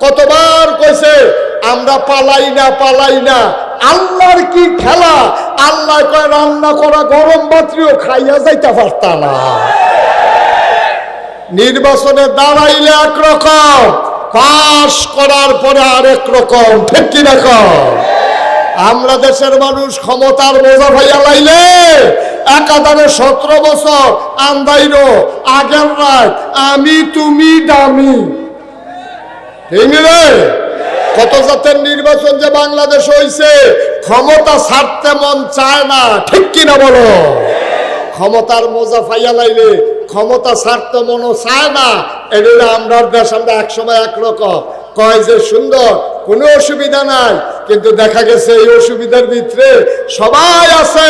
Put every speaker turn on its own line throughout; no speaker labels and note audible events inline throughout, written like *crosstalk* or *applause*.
কতবার কইছে, আমরা পালাই না পালাই না। আল্লাহর কি খেলা? আল্লাহ কয়, রান্না করা গরম বাত্রিও খাইয়া যাইতে পারতা না। নির্বাচনে দাঁড়াইলে একরকম পাশ করার পরে আরেক রকম, ঠিক কি রকম আমরা দেশের মানুষ ক্ষমতার বোঝা ভাইয়া লাইলে, একাধারে সতেরো বছর আন্দাইনো আগের রাত আমি, তুমি, দামি। কত জাতের নির্বাচন যে বাংলাদেশ হইছে, ক্ষমতা ছাড়তে মন চায় না। ঠিক কিনা বলো? ক্ষমতার মজা ফাইয়া লাইলে ক্ষমতা ছাড়তে মনও চায় না। এটা আমরা দেশ, আমরা একসময় একরকম। কয় যে সুন্দর, কোনো অসুবিধা নাই। কিন্তু দেখা গেছে এই অসুবিধার ভিতরে সবাই আছে।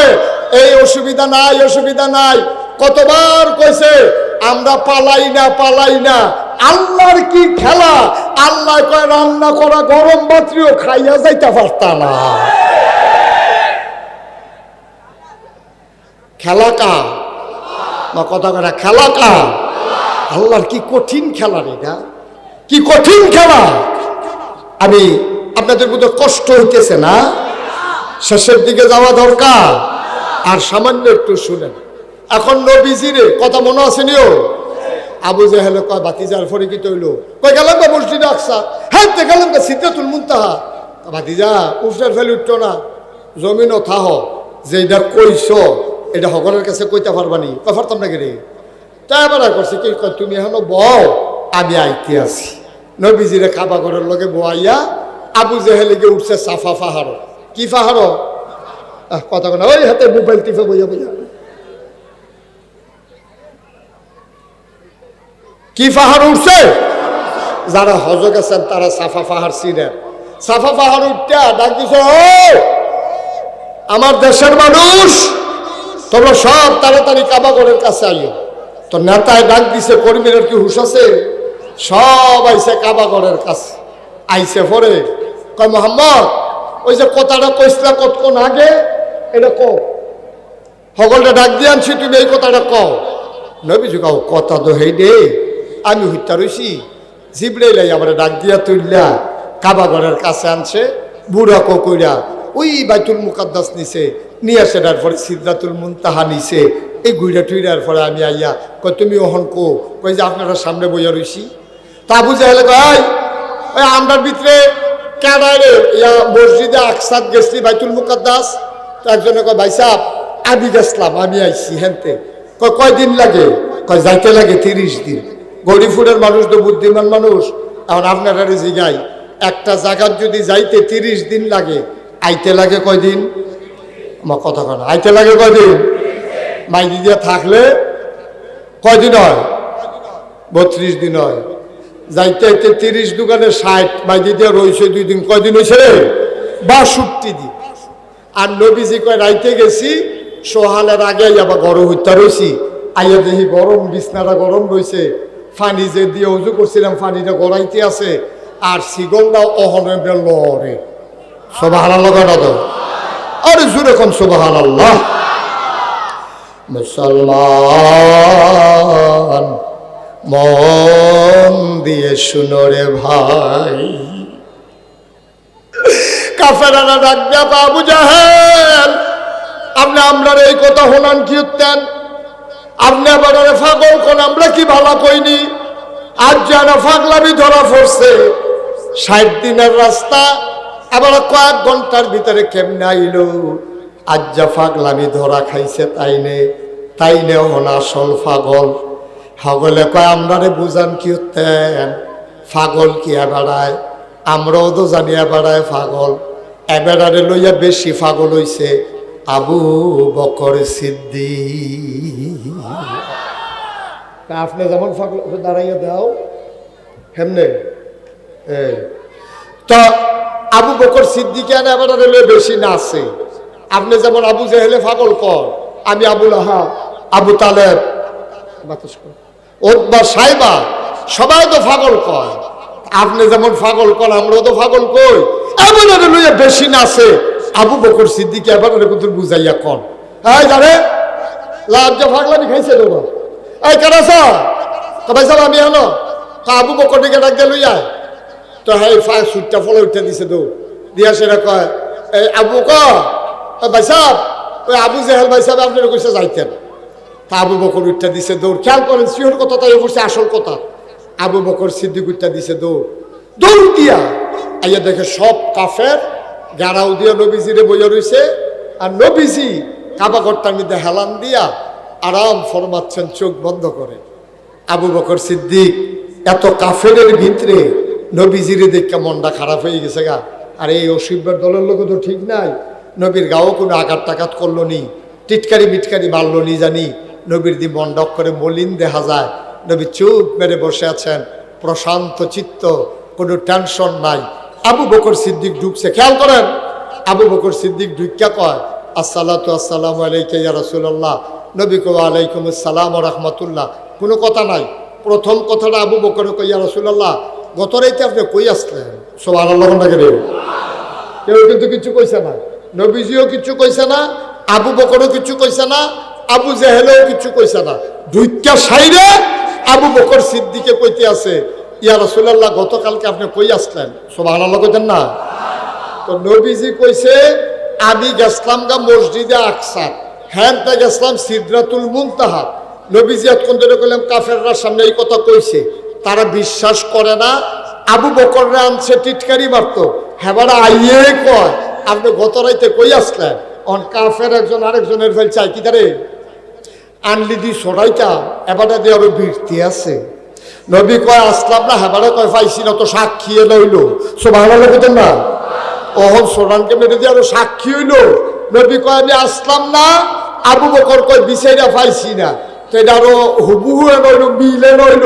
এই অসুবিধা নাই অসুবিধা নাই। কতবার কইছে, আমরা পালাই না পালাই না। আল্লাহর কি খেলা? আল্লাহ কয়, রান্না করা গরম বাত্রিও খাইয়া যাইতে পারতা না। খেলা কা বা কথা কথা খেলা কা আল্লাহর কি কঠিন খেলা রে এটা কি কঠিন খেলা? আমি আপনাদের মধ্যে কষ্ট হইতেছে না? শেষের দিকে যাওয়া দরকার। আর সামান্য একটু শুনেন। এখন নবীজিরে কথা মনে আসেনিও আবু জাহেল কয় বাতিজার ফরে কি তৈল কই গেলাম বা মসজিদে আকসা। হ্যাঁ তে গেলাম বা সিদ্ধাতুল মুনতাহা। বাতিজা উফরার ফেলে উঠতো না। জমিনও থাহ যে এটা কইছ এটা সকলের কাছে কইতে পারবানি। কই পারতাম না রে? তাই আবার করছে কি? কয় তুমি এখনও বও আমি আইতে আছি। নবীজিরে খাবা ঘরের লগে বোয়াইয়া আবু জেহেলে গিয়ে উঠছে সাফা পাহাড় কি আহ, কথা কথা ওই হাতে মোবাইল টিপে বইয়া বইয়া। কি পাহাড় উঠছে? যারা হজ গেছেন তারা সাফা পাহাড় চিনেন। সাফা পাহাড় উঠতে ডাক দিছে "ও, আমার দেশের মানুষ তোমরা সব তাড়াতাড়ি কাবাগরের কাছে আইও। তো নেতায় ডাক দিছে কর্মীরা কি হুশ আছে? সব আইছে কাবাগরের কাছে। আইছে পরে কয় মোহাম্মদ ওই যে কথাটা কইসলা কতক্ষণ আগে এটা কও। সকলটা ডাক দিয়ে আনছি তুমি এই কথাটা কও। নবীজু কাও কথা তো হেই দে আমি হত্যা রইছি। জিবড়ে লাই আমার ডাক দিয়া তুললা কাবাগরের কাছে আনছে বুড়া কইরা, ওই বাইতুল মুকাদ্দাস নিছে, নিয়ে আসে তারপরে সিদ্ধাতুল মুনতাহা নিছে। এই গুইরা টুইরার পরে আমি আইয়া কই, তুমি ওহন কো? কই যে, আপনারা সামনে বইয়া রইছি। তা বুঝে হলে কয় ওই আমরার ভিতরে কেডায় রে? ইয়া মসজিদে আকসাদ গেছি বাইতুল মুকাদ্দাস। তো একজনে কয়, ভাই সাহ আমি গেছলাম, আমি আইছি হেনতে। কয়, কয়দিন লাগে? কয়, যাইতে লাগে তিরিশ দিন। গরিবপুরের মানুষ তো বুদ্ধিমান মানুষ। এখন আপনারা জিগাই, একটা জায়গার যদি যাইতে তিরিশ দিন লাগে, আইতে লাগে কয়দিন? আমার কথা কথা আইতে লাগে কয়দিন? মাইদি দিয়ে থাকলে কয়দিন হয়? বত্রিশ দিন হয়। যাইতে যাইতে তিরিশ দোকানে ষাট মাইদি দিয়ে রয়েছে দুই দিন, কয়দিন হয়েছে রে? বাষট্টি দিন। আর নবীজি কয়, রাইতে গেছি, সোহালের আগে আবার গরম হইতে রয়েছি আইয়া দেখি গরম, বিছনাটা গরম রয়েছে ফানি যে দিয়ে উজু করছিলাম, ফানিটা গড়াইতে আছে। আর সিগলটা অহনে বেলরে সোবাহ লগা না তো? আরে জুড়ে কোন সোবাহ আল্লাহ মুসলমান, মন দিয়ে শুনো রে ভাই। কাফেরানা ডাক দিয়া, বাবু জাহেল, আপনি আমরার এই কথা হনান কি উঠতেন আপনি আবার আরে আমরা কি ফাগলামি ধরা রাস্তা, আবার কয়েক ঘণ্টার ভিতরে আজ যা খাইছে তাই নে তাই নে ফাগল। কয় বুঝান কি উঠতেন ফাগল কি বেড়ায় আমরাও তো জানিয়া বেড়ায় ফাগল। এবেড়ারে লইয়া বেশি ফাগল হইছে। আবু বকর সিদ্দি আপনি যেমন দাঁড়াইয়া দাও, হেমনে। তো আবু বকর সিদ্দিকে এবারে লইয়া বেশি না আছে। আপনি যেমন আবু জেহেলে ফাগল কর, আমি আবুল আহা আবু তালেব। বাতাস কর। ওতবা সাইবা, সবাই তো ফাগল কয়। আপনি যেমন ফাগল কন আমরাও তো ফাগল কই। এমন লইয়া বেশি নাচে আবু বকর সিদ্দিকে এবার কিন্তু বুঝাইয়া কন। হ্যাঁ জানে লাজ্জা ফাগলামি খাইছে তো এই কেন ভাই সাহেব আমি হলো আবু বকর দিকে ডাক দিয়ে লইয়া তো হ্যাঁ ফা সুটটা ফলে উঠে দিছে তো দিয়া সেটা কয়, এই আবু ক? ভাই সাহেব, ওই আবু জেহেল ভাই সাহেব আপনার কইসে যাইতেন। তা আবু বকর উঠটা দিছে দৌড়। খেয়াল করেন সিওর কথা তাই বলছে আসল কথা। আবু বকর সিদ্দিক উঠটা দিছে দৌড়। দৌড় দিয়া আইয়া দেখে সব কাফের গাড়াও দিয়া নবীজিরে বইয়া রইছে আর নবীজি কাবা ঘরটার মধ্যে হেলান দিয়া আরাম ফরমাচ্ছেন, চোখ বন্ধ করে। আবু বকর সিদ্দিক, এত কাফেরের ভিতরে নবীজিরে দেখে মনটা খারাপ হয়ে গেছে গা। আর, এই অসিব্যের দলের লোক তো ঠিক নাই। নবীর গাও কোনো আঘাত টাঘাত করল নি, টিটকারি মিটকারি মারলো নি জানি। নবীর দি মন্ডক করে মলিন দেখা যায়। নবী চুপ মেরে বসে আছেন, প্রশান্ত চিত্ত, কোনো টেনশন নাই। আবু বকর সিদ্দিক ঢুকছে। খেয়াল করেন, আবু বকর সিদ্দিক ঢুকিয়া কয়, আসসালাতু আসসালামু আলাইকা রাসূলুল্লাহ নবী কো আলাইকুম আসসালাম রহমতুল্লাহ। কোনো কথা নাই। প্রথম কথাটা আবু বকর ইয়া রাসূলুল্লাহ, গত রাইতে আপনি কই আসলেন? সুবহানাল্লাহ নাকি রে? কেউ কিন্তু কিছু কইছে না। নবীজিও কিছু কইছে না, আবু বকরও কিছু কইছে না, আবু জেহেলেও কিছু কইছে না। দুইটা সাইরে আবু বকর সিদ্দিকে কইতে আছে ইয়া রাসূলুল্লাহ, গতকালকে আপনি কই আসলেন? সুবহানাল্লাহ কইতেন না? তো নবীজি কইছে, আমি গেছলাম গা মসজিদে আকসা। হ্যাঁ তা গেছলাম সিদ্রাতুল মুনতাহা। নবীজি এতক্ষণ ধরে কইলাম কাফেররা সামনে এই কথা কইছে। তারা বিশ্বাস করে না। আবু বকররা আনছে, টিটকারি মারতো। হেবারা আইয়ে কয়, আপনি গত রাইতে কই আসলেন? অন কাফের একজন আরেকজনের ফেল চাই কি তারে আনলি দি সরাইটা এবারে দিয়ে আরও বৃত্তি আছে। নবী কয়, আসলাম না, হেবারে কয়, পাইছি না, তো সাক্ষী লইল। সব ভালো লাগতেন না। অহন সোনানকে মেরে দিয়ে আরও সাক্ষী হইল। নবী কয়, আমি আসলাম না, আবু বকর কয়, বিচাইরা পাইছি না। তো এটা আরও হুবহু নইল মিলে নইল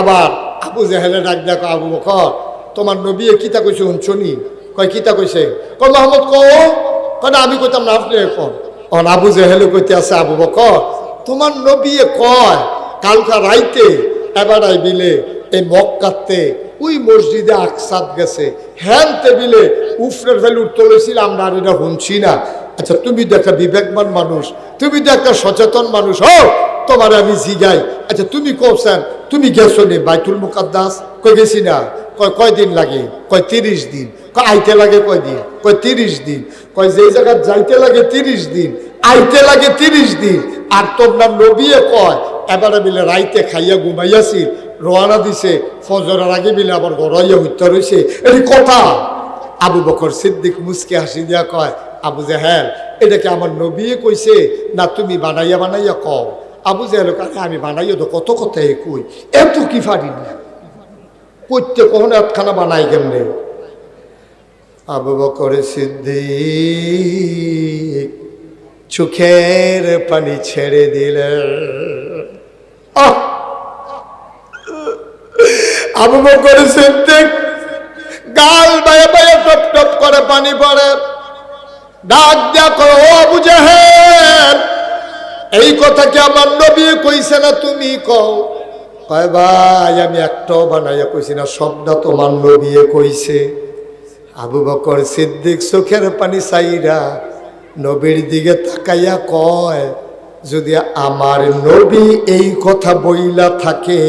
আবার আবু জেহেলে ডাক দেখো আবু বকর, তোমার নবী কিতা কইছে শুনছনি কয়, কিতা কইছে? কয়, মোহাম্মদ, কও। কয় আমি কইতাম না, আপনি কন। অন আবু জেহেলে কইতে আছে, আবু বকর, তোমার নবী কয়, কালকা রাইতে এবার বিলে এই মক্কাতে ওই মসজিদে আকসাদ গেছে। হ্যান টেবিলে উফরের ভ্যালু তুলেছিল আমরা আর এটা শুনছি না। আচ্ছা তুমি একটা বিবেকবান মানুষ, তুমি একটা সচেতন মানুষ, হো, তোমার আমি জিগাই। আচ্ছা তুমি কৌছেন তুমি গেছো নি বাইতুল মুকাদ্দাস? কই গেছি না? কয় কয় দিন লাগে? কয়, তিরিশ দিন। কয়, আইতে লাগে কয় দিন? কয়, তিরিশ দিন। কয়, যেই জায়গায় যাইতে লাগে তিরিশ দিন, আইতে লাগে তিরিশ দিন। আর তোমরা নবিয়ে কয় এবারে মিলে রাইতে খাইয়া ঘুমাইয়াছি রোয়ানা দিছে, ফজরের আগে মিলে আবার গড়াইয়া হইতে রয়েছে এটি কথা, আবু বকর সিদ্দিক মুসকে হাসি দিয়া কয়, আবু জাহেল এটাকে আমার নবিয়ে কইছে? না, তুমি বানাইয়া বানাইয়া কও। আবু জাহেল কাছে আমি বানাইয়া তো কত কথা এ কই, এত কি পারি না করতে কখনো একখানা বানাই কেমনে? আবু বকর সিদ্দিক চোখের পানি ছেড়ে দিলেন! আবু বকর সিদ্দিক গাল বায়ে বায়ে টপ টপ করে পানি পড়ে। ডাক করো ও আবু জাহেল, এই কথা কি আমার নবী কইছে না তুমি কও? কয়, ভাই, আমি একটাও বানাইয়া কইছি না, সবটা তোমার নবী কইছে। আবু বকর সিদ্দিক চোখের পানি চাইরা নবীর দিকে তাকাইয়া কয় যদি আমার নবী এই কথা বইলা থাকে,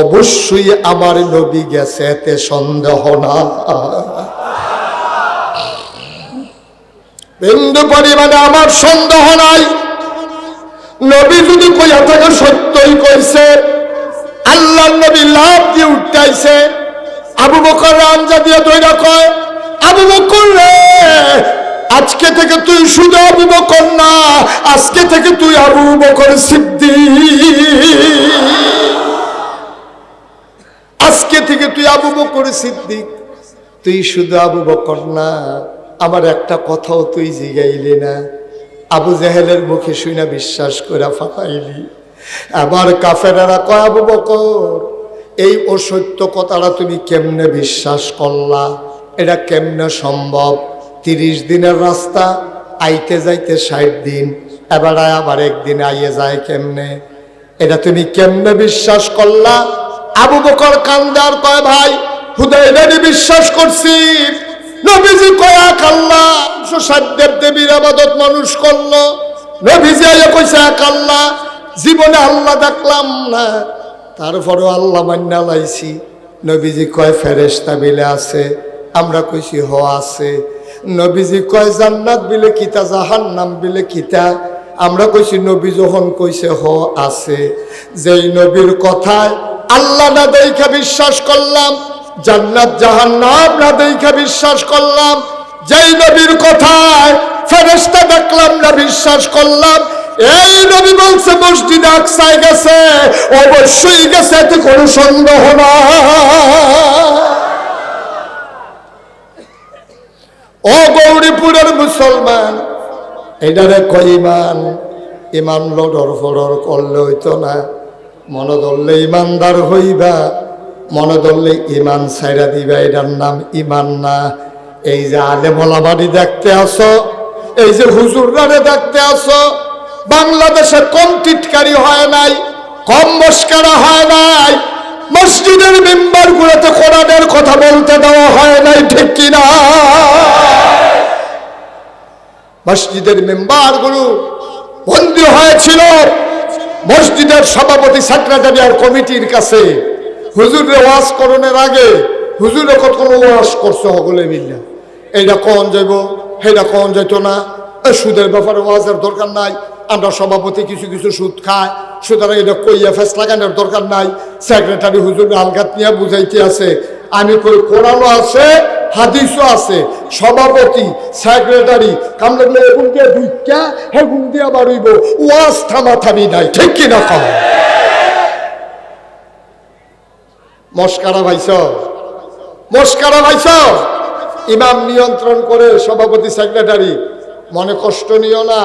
অবশ্যই আমার নবী গেছে, এতে সন্দেহ না বিন্দু পরিমাণে আমার সন্দেহ নাই। নবী যদি কইয়া থাকে, সত্যই কইছে। আল্লাহ নবী লাভ দিয়ে উঠাইছে। আবু বকর রামজা দিয়ে দইরা কয়, আবু বকর আজকে থেকে তুই শুধু আবু বকর না, আজকে থেকে তুই আবু বকর সিদ্দিক। আজকে থেকে তুই আবু বকর সিদ্দিক। তুই শুধু আবু বকর না, আমার একটা কথাও তুই জিগাইলি না। আবু জাহেলের মুখে শুই না বিশ্বাস করে ফাটাইলি আবার কাফেরারা কয়, আবু বকর, এই অসত্য কথাটা তুমি কেমনে বিশ্বাস করলা? এটা কেমনে সম্ভব? তিরিশ দিনের রাস্তা, আইতে যাইতে ষাট দিন। এবার আবার একদিন আইয়ে যায় কেমনে? এটা তুমি কেমনে বিশ্বাস করলা? আবু বকর কান্দার কয়, ভাই হুদাই বেড়ে বিশ্বাস করছি। নবীজি কয়া কাল্লা সাধ্যের দেবীর আবাদত মানুষ করল। নবীজি আইয়া কইছে, এক আল্লাহ, জীবনে আল্লাহ দেখলাম না। তারপরও আল্লাহ মান্না লাইছি। নবীজি কয় ফেরেস্তা বিলে আছে। আমরা কইছি, হ, আছে। নবীজি কয়, জান্নাত বিলে কিতা, জাহান্নাম বিলে কিতা? আমরা কইছি, নবী যখন কইছে, হ, আছে। যেই নবীর কথায় আল্লাহ না দেখা বিশ্বাস করলাম, জান্নাত, জাহান্নাম না দেখা বিশ্বাস করলাম, যেই নবীর কথায় ফেরেস্তা দেখলাম না বিশ্বাস করলাম, এই নবী বলছে, মসজিদ আকসায় গেছে, অবশ্যই গেছে, এতে কোনো সন্দেহ না ও গৌরীপুরের মুসলমান, এটারে কয় ইমান? ইমান লডর ফডর করলে হইতো না। মনে ধরলে ইমানদার হইবা, মনে ধরলে ইমান ছাইরা দিবা, এটার নাম ইমান না। এই যে আলে মোলাবাড়ি দেখতে আসো, এই যে হুজুররারে দেখতে আসো, বাংলাদেশে কম টিটকারি হয় নাই, কম মস্কারা হয় নাই, মসজিদের মেম্বার গুলোতে কোরআনের কথা বলতে দেওয়া হয় নাই, ঠিক কিনা? মসজিদের মেম্বারগুলো বন্দী হয়েছিল। মসজিদের সভাপতি সেক্রেটারি আর কমিটির কাছে হুজুরে ওয়াজ করণের আগে হুজুরে কত কোনো ওয়াজ করছে সকলে মিললে? এইটা কখন যাইব সেইটা কখন যাইতো না? সুদের ব্যাপারে ওয়াজের দরকার নাই, আমরা সভাপতি কিছু কিছু সুদ খায়, সুতরাং এটা কইয়া ফেস লাগানোর দরকার নাই। সেক্রেটারি হুজুর আলগাত নিয়ে বুঝাইতে আছে, আমি কই কোরআনও আছে, হাদিসও আছে সভাপতি সেক্রেটারি কামলে এগুন দিয়ে দুইটা হেগুন দিয়ে বাড়িব ওয়াজ থামা থামি নাই, ঠিক কিনা কম মস্কারা ভাইস। মস্কারা ভাইস। ইমাম নিয়ন্ত্রণ করে সভাপতি সেক্রেটারি মনে কষ্ট নিও না,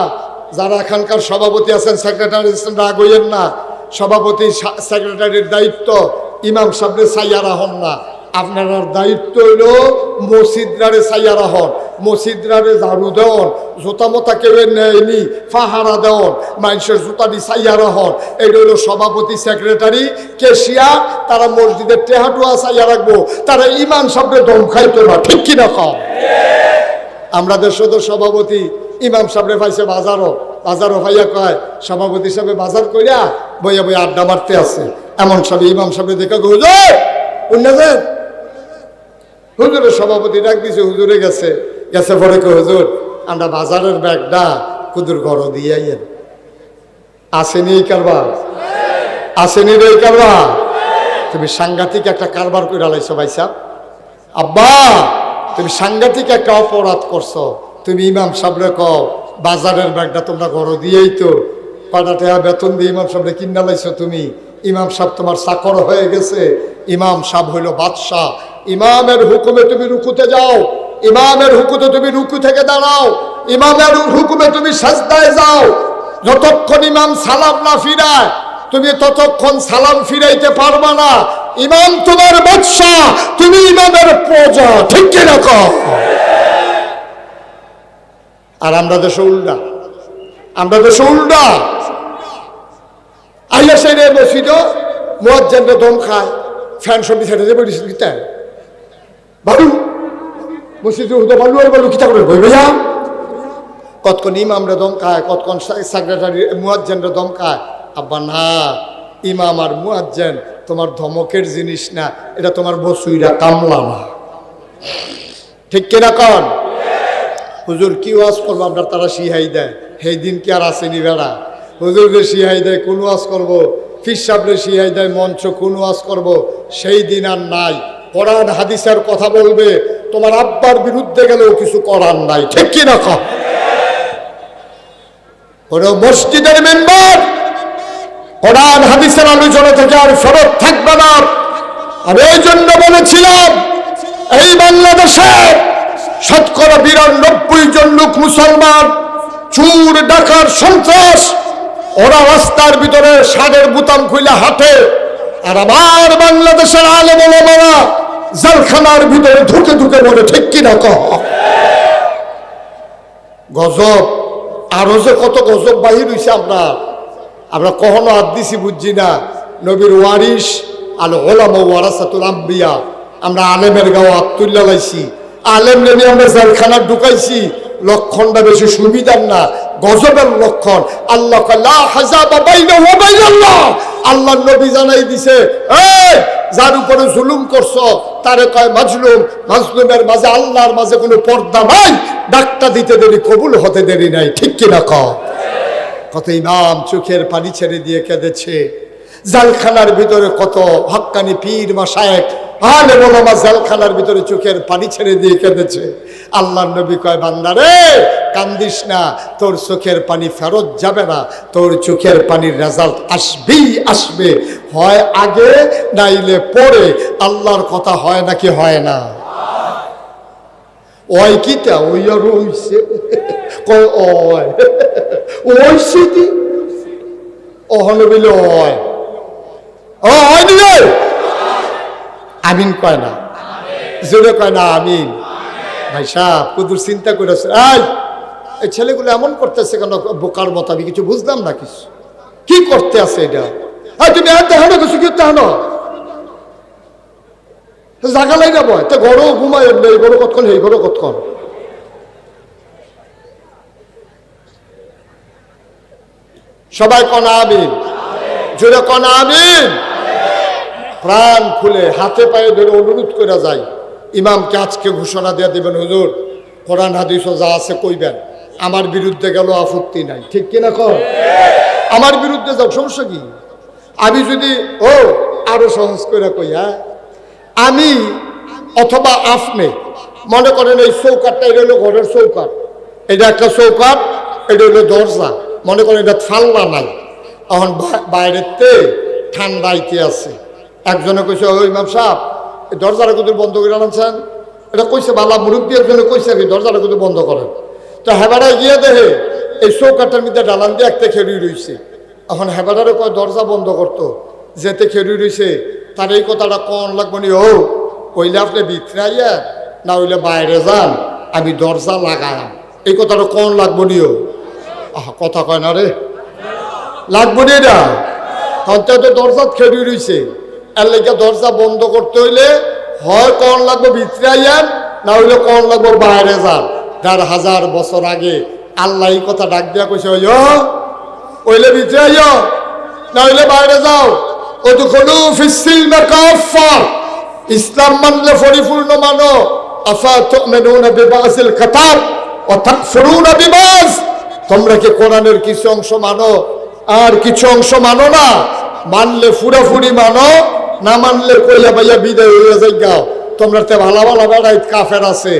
যারা এখানকার সভাপতি আছেন সেক্রেটারি আছেন রাগ হইয়েন না। সভাপতি সেক্রেটারির দায়িত্ব ইমাম সামনে সাইয়ারা হন না। আপনার দায়িত্ব হইল মসজিদরারে সাইয়ারা হন মসজিদরারে ঝাড়ু দেওয়ান জোতা মোতা কেউ নেয়নি ফাহারা দেওয়ান মানুষের জুতা দি সাইয়ারা হন এটা হইল সভাপতি সেক্রেটারি কেশিয়া তারা মসজিদের টেহাটুয়া সাইয়া রাখব তারা ইমান সামনে দম খাইতো না ঠিক কিনা কম আমরা দেশের সভাপতি ইমাম সাহেব পাইছে বাজারও বাজারও ভাইয়া কয় সভাপতি সাহেব বাজার কইরা বইয়া বইয়া আড্ডা মারতে আছে। এমন সব ইমাম সাহেব দেখা গো, উন্নতেন হুজুরের সভাপতি ডাক দিছে, হুজুরে গেছে। গেছে পরে কো হুজুর, আমরা বাজারের ব্যাগটা কুদুর ঘর দিয়ে আইয়েন। আসেনি এই কারবার? আসেনি রে এই কারবার? তুমি সাংঘাতিক একটা কারবার করে লাইছো ভাই সাহেব আব্বা, তুমি সাংঘাতিক একটা অপরাধ করছ। তুমি ইমাম সাবরে কও, বাজারের ব্যাগটা তোমরা ঘর দিয়েই তো। টাকা বেতন দিয়ে ইমাম সাবরে কিনা লাইছো তুমি? ইমাম সাহেব তোমার চাকর হয়ে গেছে। ইমাম সাহেব হইল বাদশাহ। ইমামের হুকুমে তুমি রুকুতে যাও। ইমামের হুকুতে তুমি রুকু থেকে দাঁড়াও। ইমামের হুকুমে তুমি সাজদায় যাও। যতক্ষণ ইমাম সালাম না ফিরায়, তুমি ততক্ষণ সালাম ফিরাইতে পারবা না। ইমাম তোমার বাদশা তুমি ইমামের প্রজা, ঠিক কীরকম আর আমরা দেশে উল্টা। আমরা দেশে উল্টা। আইয়া সাইডে মসজিদ মুয়াজ্জেনরে দম খায়, ফ্যান সবজি ছেড়ে দেবে কিতা বালু, মসজিদে বালু আর বালু কিতা করে? বই ভাইয়া, কতক্ষণ ইমামরে দম খায়, কতক্ষণ সেক্রেটারি মুয়াজ্জেনরে দম খায়? আব্বা না, ইমাম আর মুয়াজ্জেন তোমার ধমকের জিনিস না, এটা তোমার বসুইরা কামলা না। ঠিক কিনা কন? হুজুর কি ওয়াজ করব আপনার তারা সিহাই দেয়। সেই দিন কি আর আসেনি বেড়া? হুজুররে সিহাই দেয়, কোন ওয়াজ করব? ফির সাবরে সিহাই দেয়, মঞ্চ কোন ওয়াজ করব? সেই দিন আর নাই। কোরআন হাদিসের কথা বলবে। তোমার আব্বার বিরুদ্ধে গেলেও কিছু করার নাই। ঠিক কি না কোন মসজিদের মেম্বার, কোরআন, হাদিসের আলোচনা থেকে আর ফেরত থাকবে না। আমি এই জন্য বলেছিলাম, এই বাংলাদেশে শতকরা বিরানব্বই জন লোক মুসলমান, চুর ডাকার সন্ত্রাস ওরা রাস্তার ভিতরে সাদের বুতাম খুলে হাঁটে, আর আমার বাংলাদেশের আলে বলে মারা জেলখানার ভিতরে ঢুকে ঢুকে বলে, ঠিক কিনা কহ? গজব, আরও যে কত গজব বাহির হইছে আমরা। আমরা কখনো হাত দিছি বুঝছি না। নবীর ওয়ারিস আল ওলাম ওয়ারাসাতুল আম্বিয়া। আমরা আলেমের গাও আত্মুল্লা লাইছি। আলেম নেমে আমরা জেলখানা ঢুকাইছি। লক্ষণটা বেশি সুবিধার না, গজবের লক্ষণ। আল্লাহ। আল্লাহ নবী জানাই দিছে যার উপরে জুলুম করছ, তারে কয়, মাজলুম, মাজলুমের মাঝে আল্লাহর মাঝে কোনো পর্দা নাই ডাক্তা দিতে দেরি, কবুল হতে দেরি নাই। ঠিক কিনা কত ইমাম চোখের পানি ছেড়ে দিয়ে কেঁদেছে। জালখানার ভিতরে কত হক্কানি পীর মাসায়েক আলে মোলামা জালখানার ভিতরে চোখের পানি ছেড়ে দিয়ে কেঁদেছে। আল্লাহ নবী কয় বান্দারে কান্দিস না, তোর চোখের পানি ফেরত যাবে না, তোর চোখের পানির রেজাল্ট আসবেই আসবে। হয় আগে, নাইলে পরে। আল্লাহর কথা হয় নাকি হয় না? ওই কিটা, ওই আর ওইছে *laughs* কয়, ওই। ওইছে কি ওহনে বলে ওই। ও আমিন কয় না। জোরে কয় না আমিন। ভাই সাহ কুদুর চিন্তা করেছে এই এই ছেলেগুলো এমন করতেছে কেন? বোকার মতো আমি কিছু বুঝলাম না কিছু। কি করতে আছে এটা? হ্যাঁ তুমি আর দেখানো কিছু কি দেখানো যাব তে ঘরও ঘুমায় এই ঘরও কতক্ষণ এই ঘরও কতক্ষণ? সবাই কনা আমিন। জোরে কনা, আমিন। প্রাণ খুলে হাতে পায়ে ধরে অনুরোধ করে যায় ইমামকে আজকে ঘোষণা দিয়ে দেবেন, হুজুর, কোরআন, হাদিস যা আছে কইবেন। আমার বিরুদ্ধে গেল আপত্তি নাই। ঠিক কিনা? কর আমার বিরুদ্ধে যাও, সমস্যা কি? আমি যদি, ও, আরও সহজ করে কই হ্যাঁ? আমি অথবা আপনি, মনে করেন এই চৌকাটটা এটা হলো ঘরের চৌকাট এটা একটা চৌকাট এটা হলো দরজা। মনে করেন এটা ফাল্লা নাই। এখন বাইরেতে ঠান্ডাইতে আছে। একজনে কইছে, ওই ইমাম সাহেব দরজাটা কিন্তু বন্ধ করে আনছেন? এটা কইছে, বালা মুরব্বী একজনে কইছে কি দরজাটা কিন্তু বন্ধ করেন। তো হেবাড়ায় গিয়ে দেখে এই চৌকাটার মধ্যে ডালান দিয়ে একটা খেড়ি রইছে। এখন হেবাড়ারে কয়, দরজা বন্ধ করতো, যেতে খেড়ি রইছে, তার এই কথাটা কন লাগবে নি, ও, কইলে আপনি ভিতরে আইয়া না হইলে বাইরে যান, আমি দরজা লাগায়াম এই কথাটা কন লাগবো নিও আহ, কথা কয় না রে। লাগবো নি এটা? তো দরজা খেড়ি রইছে। এর লেগে দরজা বন্ধ করতে হইলে হয় কন লাগবো ভিতরে আইয়ান না হইলে কন লাগবো বাইরে যান। দেড় হাজার বছর আগে আল্লাহ এই কথা ডাক দিয়া কইছে, ওই ওইলে ভিতরে আইয় না হইলে বাইরে যাও। ও তো কোনো ফিসিল ইসলাম মানলে পরিপূর্ণ মানো। আফা তুমিনুনা বিবাসিল কিতাব ওয়া তাকফুরুনা বিবাস তোমরা কি কোরআনের কিছু অংশ মানো? আর কিছু অংশ মানো না। মানলে ফুরাফুরি মানো, না মানলে কইয়া বাইয়া বিদায় হইয়া যাই গাও তোমরা তে ভালো ভালো বেড়াই কাফের আছে,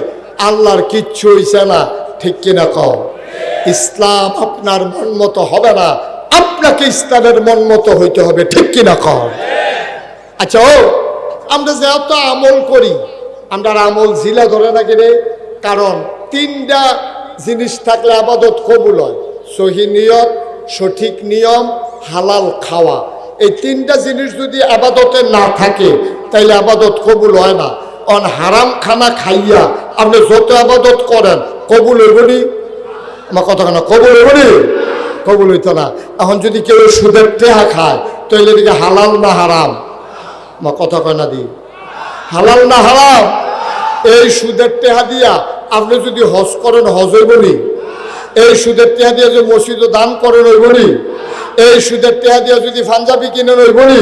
আল্লাহর কিচ্ছু হইছে না, ঠিক কিনা কও? ইসলাম আপনার মন মতো হবে না, আপনাকে ইসলামের মন মতো হইতে হবে, ঠিক কিনা কও? আচ্ছা ও, আমরা যে এত আমল করি, আমরা আমল জিলা ধরে না কিনে কারণ তিনটা জিনিস থাকলে আবাদত কবুল হয়, সহি নিয়ত সঠিক নিয়ম, হালাল খাওয়া। এই তিনটা জিনিস যদি আবাদতে না থাকে, তাইলে আবাদত কবুল হয় না। অন হারাম খানা খাইয়া আপনি যত আবাদত করেন, কবুল হইবনি আমার কথা কেন? কবুল হইবনি কবুল হইতো না। এখন যদি কেউ সুদের টেহা খায়, তাইলে এদিকে হালাল না হারাম? আমার কথা কয় না দি। হালাল না হারাম? এই সুদের টেহা দিয়া আপনি যদি হজ করেন, হজ হইবনি এই সুদের টেহা দিয়া যদি মসজিদে দান করেন হইবনি এই সুদের টেহা দিয়া যদি পাঞ্জাবি কিনেন হইবনি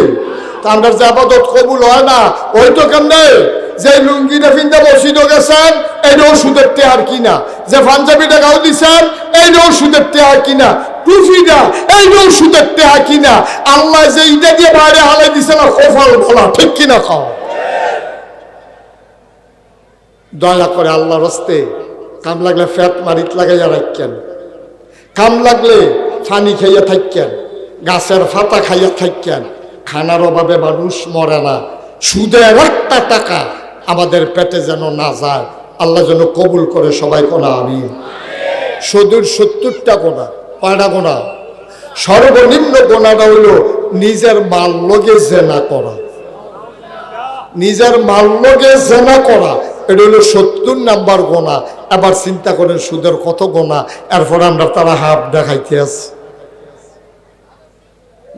তা আমরা যে আবাদত কবুল হয় না, ওই তো কেমনে? যে লুঙ্গিটা ফিনতে মসজিদও গেছেন, এইটাও সুদের টেহার কিনা। যে পাঞ্জাবিটা গাও দিছেন, এইটাও সুদের টেহার কিনা। টুফিটা এইটাও সুদের টেহা কিনা। আল্লাহ যে ইটা দিয়ে বাইরে হালাই দিছে না কফল বলা, ঠিক কিনা খাও দয়া করে আল্লাহর হস্তে কাম লাগলে ফ্যাট মারিত লাগাইয়া রাখেন কাম লাগলে ফানি খাইয়া থাকেন গাছের ফাতা খাইয়া থাকেন খানার অভাবে মানুষ মরে না। সুদের একটা টাকা আমাদের পেটে যেন না যায়, আল্লাহ যেন কবুল করে সবাই কোনা আমি সদুর সত্তরটা গোনা, কয়টা গোনা? সর্বনিম্ন গোনাটা হইল নিজের মাল লগে জেনা করা। নিজের মাল লগে জেনা করা। এটা হলো সত্তর নাম্বার গোনা। এবার চিন্তা করেন সুদের কত গোনা। এরপর আমরা তারা হাফ দেখাইতে আছি।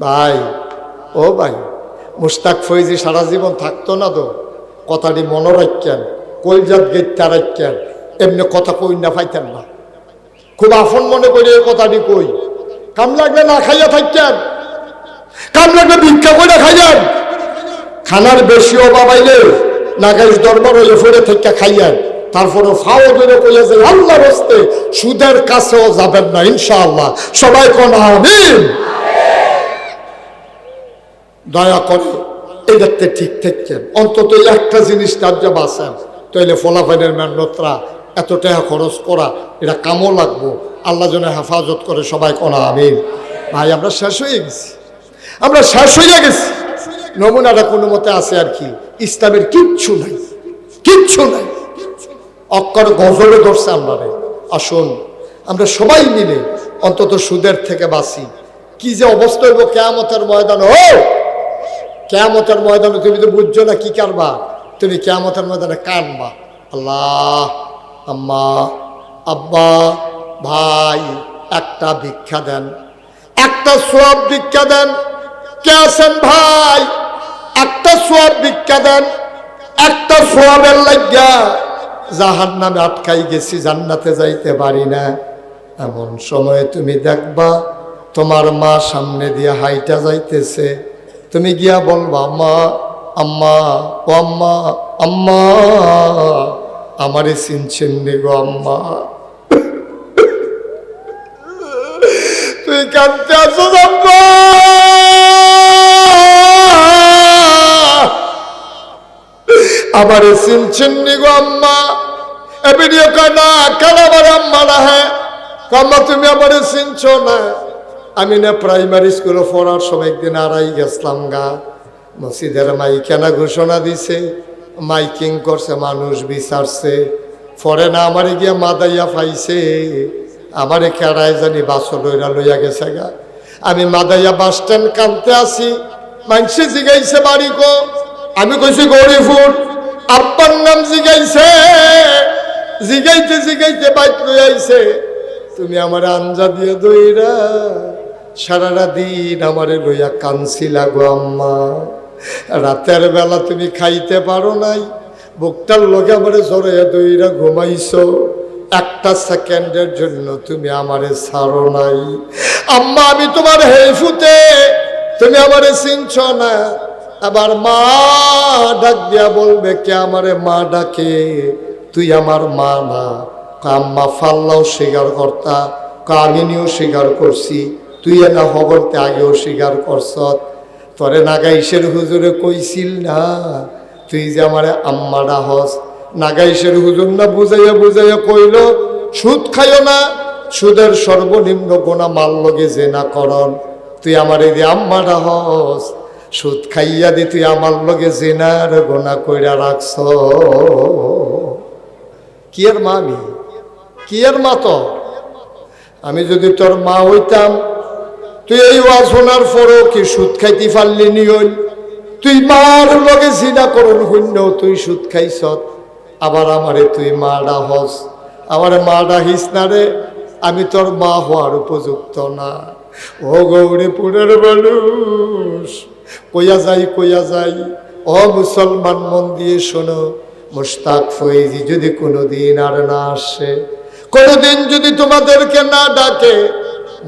ভাই, ও ভাই, মুস্তাক ফৈজি সারা জীবন থাকতো না তো? কথাটি মনে রাখতেন কলজাত গেটটা রাখতেন এমনি কথা কই না পাইতেন না। খুব আফন মনে করে এই কথাটি কই। কাম লাগলে না খাইয়া থাকেন কাম লাগলে ভিক্ষা করে খাইয়েন খানার বেশি অভাব আইলে নাগাইশ দরবার হয়ে ফেরে থেকে খাইয়েন তারপরে ফাও ধরে কইয়া যে আল্লাহ রস্তে সুদের কাছেও যাবেন না, ইনশাআল্লাহ। সবাই কোন আমিন? দয়া করে এই দেখতে ঠিক থাকছেন অন্তত একটা জিনিস তার যে বাঁচেন তাইলে ফলাফাইনের মেহনতরা এত টাকা খরচ করা, এটা কামও লাগবো। আল্লাহ যেন হেফাজত করে সবাই কোনা আমিন। ভাই, আমরা শেষ হয়ে গেছি। আমরা শেষ হয়ে গেছি। নমুনাটা কোনো মতে আছে আর কি? ইসলামের কিচ্ছু নাই। কিচ্ছু নাই। অক্ষর গজলে ধরছে আমরা আসুন, আমরা সবাই মিলে অন্তত সুদের থেকে বাঁচি। কি যে অবস্থা হইব কেয়ামতের ময়দান? ও! কেয়ামতের ময়দানে তুমি তো বুঝছ না কি কারবা? তুমি কেয়ামতের ময়দানে কানবা। আল্লাহ, আম্মা, আব্বা, ভাই, একটা ভিক্ষা দেন। একটা সব ভিক্ষা দেন। কে আছেন ভাই? একটা সোয়াব ভিক্ষা দেন, একটা সোয়াবের লাগিয়া জাহান নামে আটকাই গেছি, জান্নাতে যাইতে পারি না। এমন সময়ে তুমি দেখবা, তোমার মা সামনে দিয়ে হাইটা যাইতেছে। তুমি গিয়া বলবা, মা, আম্মা, ও আম্মা আম্মা, আমারে চিনছেন নি গো আম্মা। তুই কাঁদতে আসো আম্মা। আমারে চিনছেন নি গো আম্মা। এ ভিডিও কয়, না, কেন আমার আম্মা না হ্যাঁ আম্মা, তুমি আমারে চিনছো না? আমি না প্রাইমারি স্কুলে পড়ার সময় একদিন আড়াই গেছিলাম গা। মসজিদের মাইকানা ঘোষণা দিছে, মাইকিং করছে, মানুষ বিচারছে। পরে না আমারে গিয়া মাদাইয়া পাইছে। আমারে কেড়ায় জানি বাসো লইরা লইয়া গেছে গা। আমি মাদাইয়া বাস স্ট্যান্ড কানতে আসি। মানুষে জিগাইছে, বাড়ি গো আমি কইছি, গরিপুর। আব্বার নাম জিগাইছে। জিগাইতে জিগাইতে বাইক লই আইছে। তুমি আমার আঞ্জা দিয়ে দইরা সারাটা দিন আমারে লইয়া কানছিলা গো আম্মা। রাতের বেলা তুমি খাইতে পারো নাই, বুকটার লগে আমারে জড়াইয়া দইরা ঘুমাইছো। একটা সেকেন্ডের জন্য তুমি আমারে ছাড়ো নাই। আম্মা, আমি তোমার হেফুতে, তুমি আমারে চিনছ না। আবার মা ডাক দিয়া বলবে, কে আমারে মা ডাকে? তুই আমার মা না। আম্মা, ফাল্লাও স্বীকার কর্তা। কামিনীও স্বীকার করছি। তুই না হবরতে আগেও স্বীকার করছ। তরে নাগাইশের হুজুরে কইছিল না, তুই যে আমারে আম্মাডা হস নাগাইশের হুজুর না বুঝাইয়া বুঝাইয়া কইল, সুদ খাইও না, সুদের সর্বনিম্ন গোনা মাল লগে যে না করন তুই আমার এই যে আম্মাডা হস সুদ খাইয়া দি, তুই আমার লগে জেনার গোনা কইরা রাখছ। কি এর মা আমি? কি এর মা তো? আমি যদি তোর মা হইতাম, তুই এই ওয়াজ শোনার পরও কি সুদ খাইতে পারলি নি হইল তুই মার লগে জিনা করুন শূন্য তুই সুদ খাইছ। আবার আমারে তুই মাডা হস। আমার মাডা হিস না রে, আমি তোর মা হওয়ার উপযুক্ত না। ও গৌরীপুরের মানুষ। কইয়া যাই কইয়া যাই। অ মুসলমান মন দিয়ে শোনো মুস্তাক ফৈজি যদি কোনোদিন আর না আসে, কোনোদিন যদি তোমাদেরকে না ডাকে,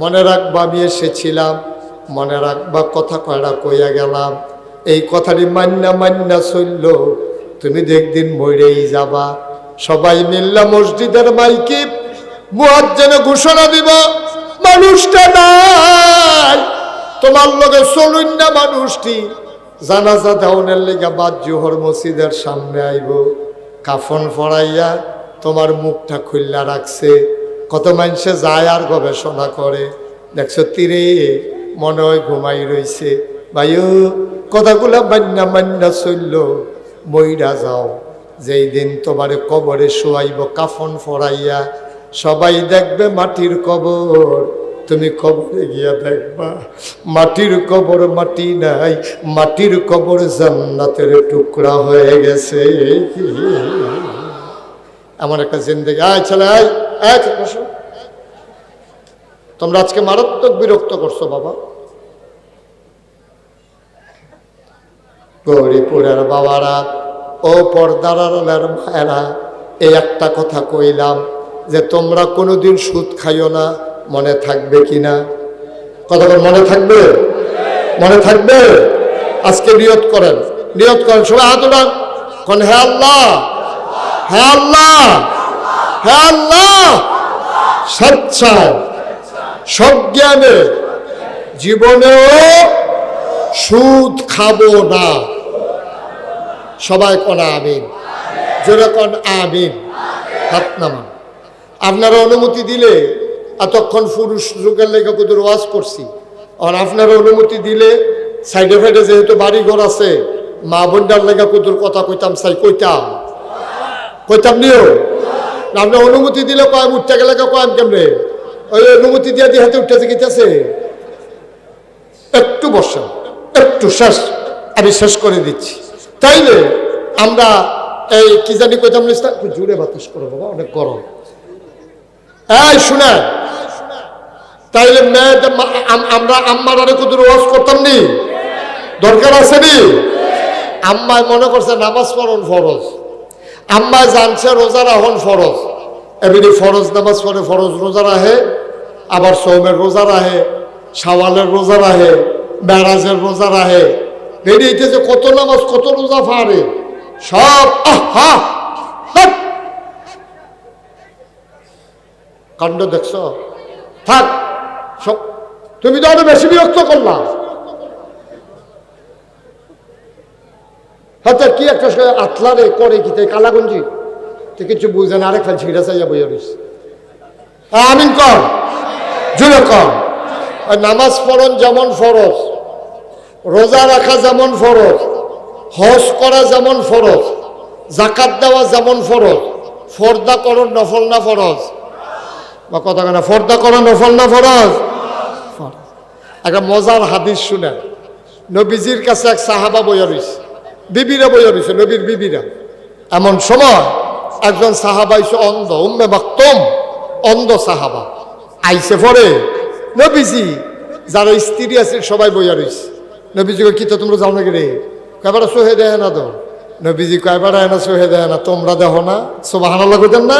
মনে রাখবা আমি এসেছিলাম, মনে রাখবা কথা কয়টা কইয়া গেলাম। এই কথাটি মান্না মান্না চলল, তুমি দেখদিন মরেই যাবা। সবাই মিল্লা মসজিদের মাইকি মুয়াজ্জেনে ঘোষণা দিব, মানুষটা নাই। তোমার লগে চলুন না মানুষটি। জানাজা দেওয়ানের লেগে বাদ জোহর মসজিদের সামনে আইব। কাফন ফড়াইয়া তোমার মুখটা খুললা রাখছে। কত মানুষে যায় আর গবেষণা করে। দেখছ তীরে মনে হয় ঘুমাই রইছে। ভাইও, কথাগুলা মান্না মান্না চলল। মইরা যাও। যেই দিন তোমারে কবরে শোয়াইব, কাফন ফড়াইয়া সবাই দেখবে মাটির কবর। তুমি কবরে গিয়া দেখবা, মাটির কবর মাটি নাই, মাটির কবর জান্নাতের টুকরা হয়ে গেছে। আমার একটা জিন্দগি আয় ছেলে তোমরা আজকে মারাত্মক বিরক্ত করছ, বাবা। গৌরীপুরের বাবারা, ও পর্দার আড়ালের মায়েরা, এই একটা কথা কইলাম যে তোমরা কোনোদিন সুদ খাইও না মনে থাকবে কি না কতক্ষণ মনে থাকবে? মনে থাকবে? আজকে নিয়ত করেন। নিয়ত করেন, সবাই হাত উঠান। কোন, হে আল্লাহ। হে আল্লাহ। হে আল্লাহ। স্বেচ্ছায় সজ্ঞানে জীবনেও সুদ খাব না। সবাই কোন, আমিন। জোরে কোন, আমিন। হাত নামান। আপনারা অনুমতি দিলে এতক্ষণ পুরুষ যুগের লেগে কুদুর ওয়াজ করছি। আর আপনারা অনুমতি দিলে সাইডে ফাইডে যেহেতু বাড়ি ঘর আছে, মা বোনটার লেগে কুদুর কথা কইতাম সাই, কইতাম। কইতাম নিও। না, আপনি অনুমতি দিলে কয়েম উঠতে গেলে কয়েম কেমনে? ওই অনুমতি দিয়ে দিয়ে হাতে উঠতেছে গেছে একটু বসেন, একটু শেষ, আমি শেষ করে দিচ্ছি। তাইলে আমরা এই কি জানি কইতাম জুড়ে বাতাস করো বাবা, অনেক গরম। এই শুনে তাইলে মেয়েদের আমরা আম্মার আরে কত ওয়াজ করতাম নি? দরকার আছে নি? আম্মায় মনে করছে নামাজ পড়ন ফরজ। আম্মায় জানছে রোজা রাহন ফরজ। এমনি ফরজ নামাজ পড়ে ফরজ রোজা রাহে আবার সৌমের রোজা রাহে সাওয়ালের রোজা রাহে মেরাজের রোজা রাহে বেরিয়েছে যে কত নামাজ, কত রোজা ফারে সব আহা। কাণ্ড দেখছ? থাক! তুমি তো আরও বেশি বিরক্ত করলাম হয়তো কি একটা সে আতলারে করে কি তাই কালাগঞ্জি? তো কিছু বুঝে না আরেক ছিঁড়া চাইয়া বইয়া রইস। আমিন কর জুড়ে কর। নামাজ পড়ন যেমন ফরজ, রোজা রাখা যেমন ফরজ, হজ করা যেমন ফরজ জাকাত দেওয়া যেমন ফরজ, ফর্দা করণ নফল না ফরজ। বা কথা কেনা ফর্দা করো নফল না ফরজ। একটা মজার হাদিস শুনেন নবীজির কাছে এক সাহাবা বইয়া রইছে। বিবিরা বইয়া রইছে, নবীর বিবিরা। এমন সময় একজন সাহাবা আইসে অন্ধ, উম্মে মাকতম, অন্ধ সাহাবা আইসে পরে নবীজি, যারা স্ত্রী আছে সবাই বইয়া রইছে। নবীজি কি তো তোমরা যাও নাকি রে? কয়বার সোহে দেয় না তো। নবীজি কয়বার না, সোহে দেয় না, তোমরা দেখো না। সোবাহান কইতেন না।